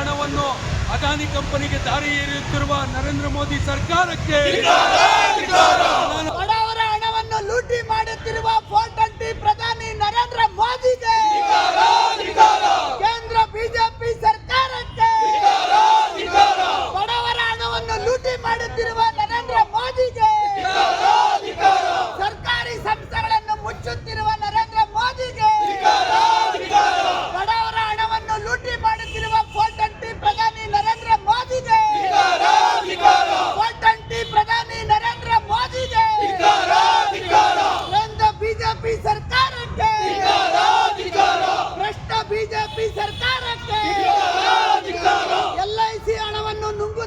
ಹಣವನ್ನು ಅದಾನಿ ಕಂಪನಿಗೆ ದಾರಿ ಏರಿಯುತ್ತಿರುವ ನರೇಂದ್ರ ಮೋದಿ ಸರ್ಕಾರಕ್ಕೆ.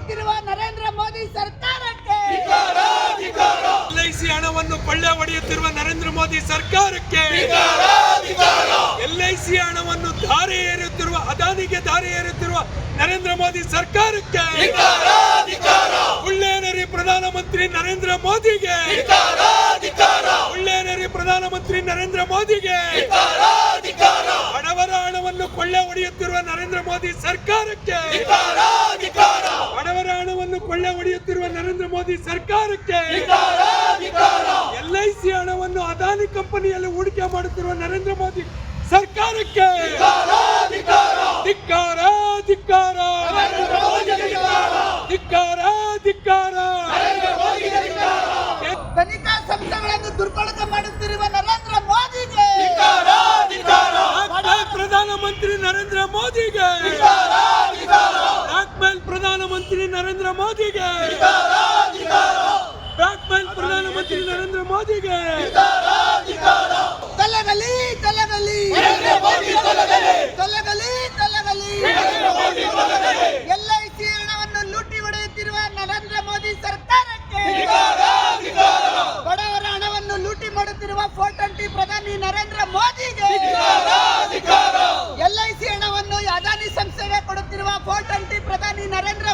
ನುಂಗುತ್ತಿರುವ ನರೇಂದ್ರ ಮೋದಿ ಸರ್ಕಾರಕ್ಕೆ. ಎಲ್ಐಸಿ ಹಣವನ್ನು ಕೊಳ್ಳೆ ಹೊಡೆಯುತ್ತಿರುವ ನರೇಂದ್ರ ಮೋದಿ ಸರ್ಕಾರಕ್ಕೆ. ಎಲ್ಐಸಿ ಹಣವನ್ನು ದಾರಿ ಏರುತ್ತಿರುವ ಅದಾನಿಗೆ ದಾರಿ ಏರುತ್ತಿರುವ ನರೇಂದ್ರ ಮೋದಿ ಸರ್ಕಾರಕ್ಕೆ. ಉಳ್ಳೇನರಿ ಪ್ರಧಾನಮಂತ್ರಿ ನರೇಂದ್ರ ಮೋದಿಗೆ. ಉಳ್ಳೇನರಿ ಪ್ರಧಾನಮಂತ್ರಿ ನರೇಂದ್ರ ಮೋದಿಗೆ. ಬಡವರ ಹಣವನ್ನು ಕೊಳ್ಳೆ ಹೊಡೆಯುತ್ತಿರುವ ನರೇಂದ್ರ ಮೋದಿ ಸರ್ಕಾರಕ್ಕೆ ಬಡವರ ಹಣವನ್ನು ಕೊಳ್ಳೆ ಹೊಡೆಯುತ್ತಿರುವ ನರೇಂದ್ರ ಮೋದಿ ಸರ್ಕಾರಕ್ಕೆ ಎಲ್ಐಸಿ ಹಣವನ್ನು ಅದಾನಿ ಕಂಪನಿಯಲ್ಲಿ ಹೂಡಿಕೆ ಮಾಡುತ್ತಿರುವ ನರೇಂದ್ರ ಮೋದಿ ಸರ್ಕಾರಕ್ಕೆ ಧಿಕ್ಕಾರ ಧಿಕ್ಕಾರ. ಧಿಕ್ಕಾರ. ಧಿಕ್ಕಾರ ತನಿಖಾ ಸಂಸ್ಥೆಗಳನ್ನು ದುರ್ಬಳಕೆ ಮಾಡುತ್ತಿರುವ ನರೇಂದ್ರ ಮೋದಿಗೆ ಪ್ರಧಾನಮಂತ್ರಿ ನರೇಂದ್ರ ಮೋದಿಗೆ ಬ್ಲಾಕ್ಮೇಲ್ ಪ್ರಧಾನಮಂತ್ರಿ ನರೇಂದ್ರ ಮೋದಿಗೆ ಪ್ರಧಾನಮಂತ್ರಿ ನರೇಂದ್ರ ಮೋದಿಗೆ. ತೊಲಗಲಿ ತೊಲಗಲಿ. ತೊಲಗಲಿ. ತೊಲಗಲಿ ಎಲ್ಐಸಿ ಹಣವನ್ನು ಲೂಟಿ ಹೊಡೆಯುತ್ತಿರುವ ನರೇಂದ್ರ ಮೋದಿ ಸರ್ಕಾರಕ್ಕೆ. ಬಡವರ ಹಣವನ್ನು ಲೂಟಿ ಮಾಡುತ್ತಿರುವ ಫೋರ್ ಟ್ವೆಂಟಿ ಪ್ರಧಾನಿ ನರೇಂದ್ರ ಮೋದಿಗೆ. ಎಲ್ಐಸಿ ಹಣವನ್ನು ಅದಾನಿ ಸಂಸ್ಥೆಗೆ ಕೊಡುತ್ತಿರುವ ಫೋರ್ ಟ್ವೆಂಟಿ ಪ್ರಧಾನಿ ನರೇಂದ್ರ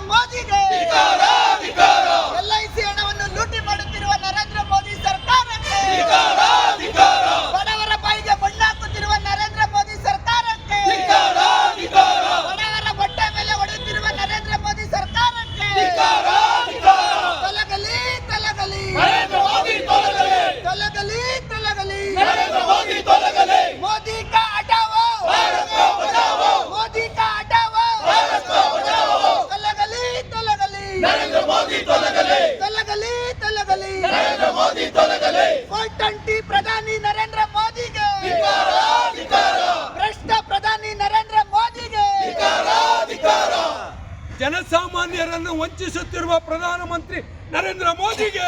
ಜನಸಾಮಾನ್ಯರನ್ನು ವಂಚಿಸುತ್ತಿರುವ ಪ್ರಧಾನಮಂತ್ರಿ ನರೇಂದ್ರ ಮೋದಿಗೆ.